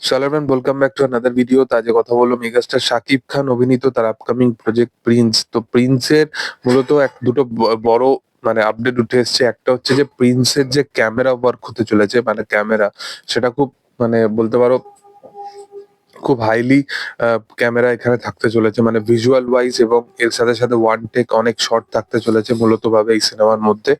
সালামান welcome back to another video তো আজকে কথা বলল মেগাস্টার শাকিব খান, অভিনীত তার আপকামিং প্রজেক্ট প্রিন্স তো প্রিন্সের মূলত এক, দুটো বড় মানে আপডেট উঠে এসছে। একটা হচ্ছে যে প্রিন্সের যে ক্যামেরা ওয়ার্ক হতে চলেছে মানে ক্যামেরা সেটা খুব মানে বলতে পারো খুব হাইলি ক্যামেরা এখানে থাকতে চলেছে। মানে ভিজুয়াল ওয়াইজ এবং এর সাথে সাথে ওয়ান টেক অনেক শট থাকতে চলেছে মূলত ভাবে এই সিনেমার মধ্যে।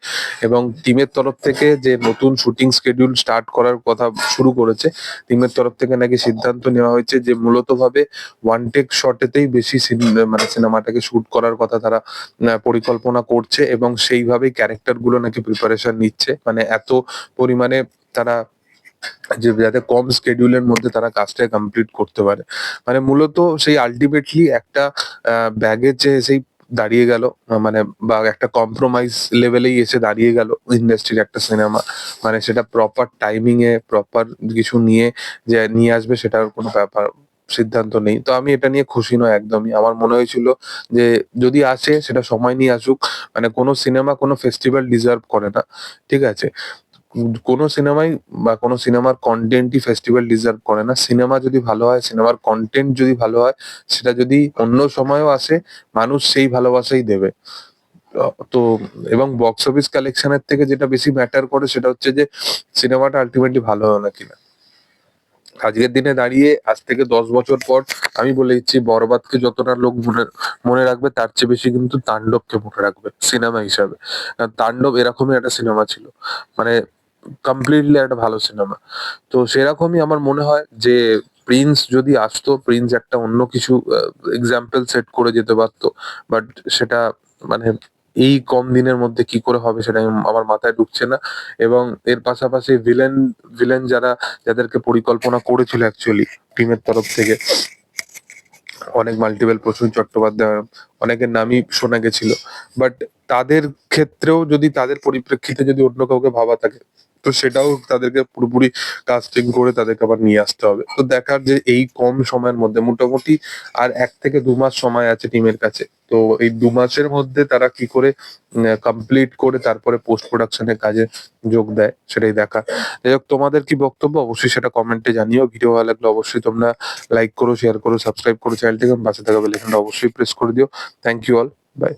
এবং টিমের তরফ থেকে যে নতুন শুটিং স্কেডিউল স্টার্ট করার কথা শুরু করেছে টিমের তরফ থেকে নাকি সিদ্ধান্ত নেওয়া হয়েছে যে মূলত ভাবে ওয়ান টেক শটেতেই বেশি মানে সিনেমাটাকে শুট করার কথা তারা পরিকল্পনা করছে এবং সেইভাবেই ক্যারেক্টারগুলো নাকি প্রিপারেশন নিচ্ছে। মানে এত পরিমাণে তারা যে যাতে কম স্কেডিউলের মধ্যে তারা কাজটা কমপ্লিট করতে পারে। মানে মূলত সেই আলটিমেটলি একটা ব্যাগের যে সেই দাঁড়িয়ে গেল মানে বা একটা কম্প্রোমাইজ লেভেলেই এসে দাঁড়িয়ে গেল ইন্ডাস্ট্রির একটা সিনেমা মানে সেটা প্রপার টাইমিং এ প্রপার কিছু নিয়ে, যে নিয়ে আসবে সেটার কোনো ব্যাপার, সিদ্ধান্ত নেই। তো আমি এটা নিয়ে খুশি নয় একদমই। আমার মনে হয়েছিল যে যদি আসে সেটা সময় নিয়ে আসুক মানে কোনো সিনেমা কোনো ফেস্টিভ্যাল ডিজার্ভ করে না। ঠিক আছে? কোনো সিনেমাই বা কোনো সিনেমার কন্টেন্টই ফেস্টিভ্যাল ডিজার্ভ করে না। সিনেমা যদি ভালো হয়, সিনেমার কন্টেন্ট যদি ভালো হয়, সেটা যদি অন্য সময়ও আসে, মানুষ সেই ভালোবাসাই দেবে। তো, এবং বক্স অফিস কালেকশনের থেকে যেটা বেশি ম্যাটার করে, সেটা হচ্ছে যে, সিনেমাটা আলটিমেটলি ভালো হয় না কিনা। আজকের দিনে দাঁড়িয়ে, আজ থেকে দশ বছর পর, আমি বলে দিচ্ছি, বরবাদকে যতটা লোক মনে মনে রাখবে, তার চেয়ে বেশি কিন্তু তাণ্ডবকে মনে রাখবে, সিনেমা হিসাবে। তাণ্ডব এরকমই একটা সিনেমা ছিল। মানে কমপ্লিটলি একটা ভালো সিনেমা তো সেরকমই আমার মনে হয় যে প্রিন্স যদি আসতো প্রিন্স একটা অন্য কিছু এক্সাম্পল সেট করে যেতে পারতো। বাট সেটা মানে এই কম দিনের মধ্যে কি করে হবে সেটা আমার মাথায় ঢুকছে না। এবং এর পাশাপাশি ভিলেন ভিলেন যারা, যাদেরকে পরিকল্পনা করেছিল অ্যাকচুয়ালি টিমের তরফ থেকে, অনেক মাল্টিপল প্রসূন চট্টোপাধ্যায়, অনেকের নামই শোনা গেছিল। বাট তাদের ক্ষেত্রেও যদি, তাদের পরিপ্রেক্ষিতে যদি অন্য কাউকে ভাবা থাকে তো সেটাও তাদেরকে পুরোপুরি কাস্টিং করে তাদেরকে আবার নিয়ে আসতে হবে। তো দেখার যে এই কম সময়ের মধ্যে, মোটামুটি আর এক থেকে দু মাস সময় আছে টিমের কাছে। তো এই দু মাসের মধ্যে তারা কি করে কমপ্লিট করে তারপরে পোস্ট প্রোডাকশনের কাজে যোগ দেয়, সেটাই দেখা যাই হোক, তোমাদের কি বক্তব্য? অবশ্যই সেটা কমেন্টে জানিও। ভিডিও ভালো লাগলে অবশ্যই তোমরা লাইক করো শেয়ার করো সাবস্ক্রাইব করো চ্যানেলটিকে পাশে থাকা বেল আইকনটা অবশ্যই প্রেস করে দিও। Thank you all by